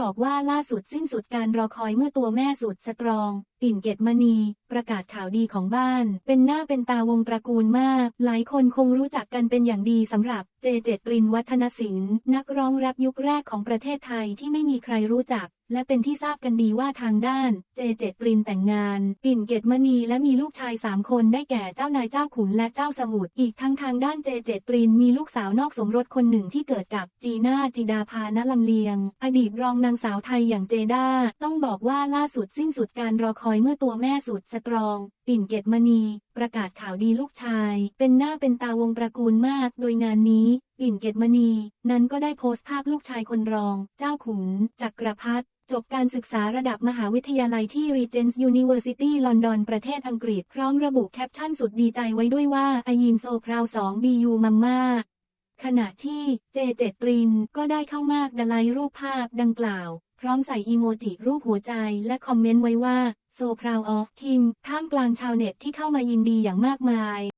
บอกว่าล่าสุดสิ้นสุดการรอคอยเมื่อตัวแม่สุดสตรอง ปิ่นเกตมณี ประกาศข่าวดีของบ้าน เป็นหน้าเป็นตาวงตระกูลมาก หลายคนคงรู้จักกันเป็นอย่างดีสำหรับเจเจตรินวัฒนศิลป์นักร้องแรปยุคแรกของประเทศไทยที่ไม่มีใครรู้จัก และเป็นที่ทราบกันดีว่าทางด้านเจเจตรินแต่งงาน ปิ่นเกตมณีและมีลูกชายสามคนได้แก่เจ้านายเจ้าขุนและเจ้าสมุทรอีกทั้งทางด้านเจเจตรินมีลูกสาวนอกสมรสคนหนึ่งที่เกิดกับจีน่าจิดาภาณลำเลียง อดีตรองนางสาวไทยอย่างเจด้าต้องบอกว่าล่าสุดสิ้นสุดการรอคอยเมื่อตัวแม่สุดสตรอง ปิ่นเกตมณี ประกาศข่าวดีลูกชาย เป็นหน้าเป็นตาวงตระกูลมาก โดยงานนี้ ปิ่นเกตมณี นั้นก็ได้โพสต์ภาพลูกชายคนรอง เจ้าขุน จักรพัฒจบการศึกษาระดับมหาวิทยาลัยที่ Regents University London ประเทศอังกฤษ พร้อมระบุแคปชั่นสุดดีใจไว้ด้วยว่าไอยินโซพราว 2 BU มัมมาขณะที่เจเจตรินก็ได้เข้ามากดไลรูปภาพดังกล่าว พร้อมใส่อีโมจิรูปหัวใจและคอมเมนต์ไว้ว่า so proud of Kim ท่ามกลางชาวเน็ตที่เข้ามายินดีอย่างมากมาย